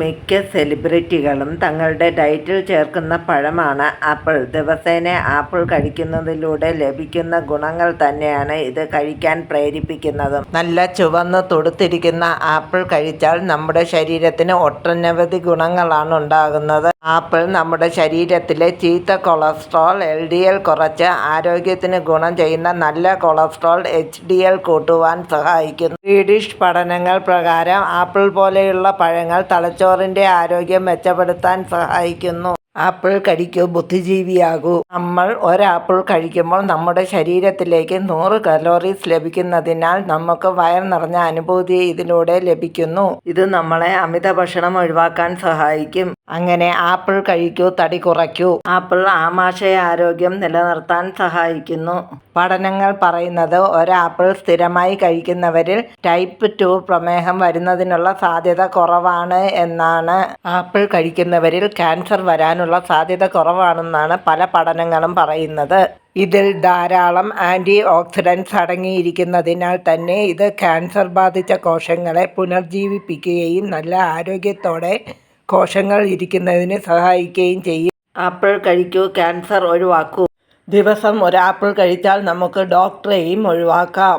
മിക്ക സെലിബ്രിറ്റികളും തങ്ങളുടെ ഡയറ്റിൽ ചേർക്കുന്ന പഴമാണ് ആപ്പിൾ. ദിവസേന ആപ്പിൾ കഴിക്കുന്നതിലൂടെ ലഭിക്കുന്ന ഗുണങ്ങൾ തന്നെയാണ് ഇത് കഴിക്കാൻ പ്രേരിപ്പിക്കുന്നതും. നല്ല ചുവന്ന് തൊടുത്തിരിക്കുന്ന ആപ്പിൾ കഴിച്ചാൽ നമ്മുടെ ശരീരത്തിന് ഒട്ടനവധി ഗുണങ്ങളാണ് ഉണ്ടാകുന്നത്. ആപ്പിൾ നമ്മുടെ ശരീരത്തിലെ ചീത്ത കൊളസ്ട്രോൾ എൽ ഡി എൽ കുറച്ച് ആരോഗ്യത്തിന് ഗുണം ചെയ്യുന്ന നല്ല കൊളസ്ട്രോൾ എച്ച് ഡി എൽ കൂട്ടുവാൻ സഹായിക്കുന്നു. സ്വീഡിഷ് പഠനങ്ങൾ പ്രകാരം ആപ്പിൾ പോലെയുള്ള പഴങ്ങൾ തലച്ചോറിന്റെ ആരോഗ്യം മെച്ചപ്പെടുത്താൻ സഹായിക്കുന്നു. ആപ്പിൾ കഴിക്കൂ ബുദ്ധിജീവിയാകൂ. നമ്മൾ ഒരാപ്പിൾ കഴിക്കുമ്പോൾ നമ്മുടെ ശരീരത്തിലേക്ക് നൂറ് കലോറീസ് ലഭിക്കുന്നതിനാൽ നമുക്ക് വയർ നിറഞ്ഞ അനുഭൂതി ഇതിലൂടെ ലഭിക്കുന്നു. ഇത് നമ്മളെ അമിത ഭക്ഷണം ഒഴിവാക്കാൻ സഹായിക്കും. അങ്ങനെ ആപ്പിൾ കഴിക്കൂ തടി കുറയ്ക്കൂ. ആപ്പിൾ ആമാശയ ആരോഗ്യം നിലനിർത്താൻ സഹായിക്കുന്നു. പഠനങ്ങൾ പറയുന്നത് ഒരാപ്പിൾ സ്ഥിരമായി കഴിക്കുന്നവരിൽ ടൈപ്പ് ടു പ്രമേഹം വരുന്നതിനുള്ള സാധ്യത കുറവാണ് എന്നാണ്. ആപ്പിൾ കഴിക്കുന്നവരിൽ ക്യാൻസർ വരാനുള്ള സാധ്യത കുറവാണെന്നാണ് പല പഠനങ്ങളും പറയുന്നത്. ഇതിൽ ധാരാളം ആന്റി ഓക്സിഡൻസ് അടങ്ങിയിരിക്കുന്നതിനാൽ തന്നെ ഇത് ക്യാൻസർ ബാധിച്ച കോശങ്ങളെ പുനർജീവിപ്പിക്കുകയും നല്ല ആരോഗ്യത്തോടെ കോശങ്ങൾ ഇരിക്കുന്നതിന് സഹായിക്കുകയും ചെയ്യും. ആപ്പിൾ കഴിക്കൂ ക്യാൻസർ ഒഴിവാക്കൂ. ദിവസം ഒരു ആപ്പിൾ കഴിച്ചാൽ നമുക്ക് ഡോക്ടറെയും ഒഴിവാക്കാം.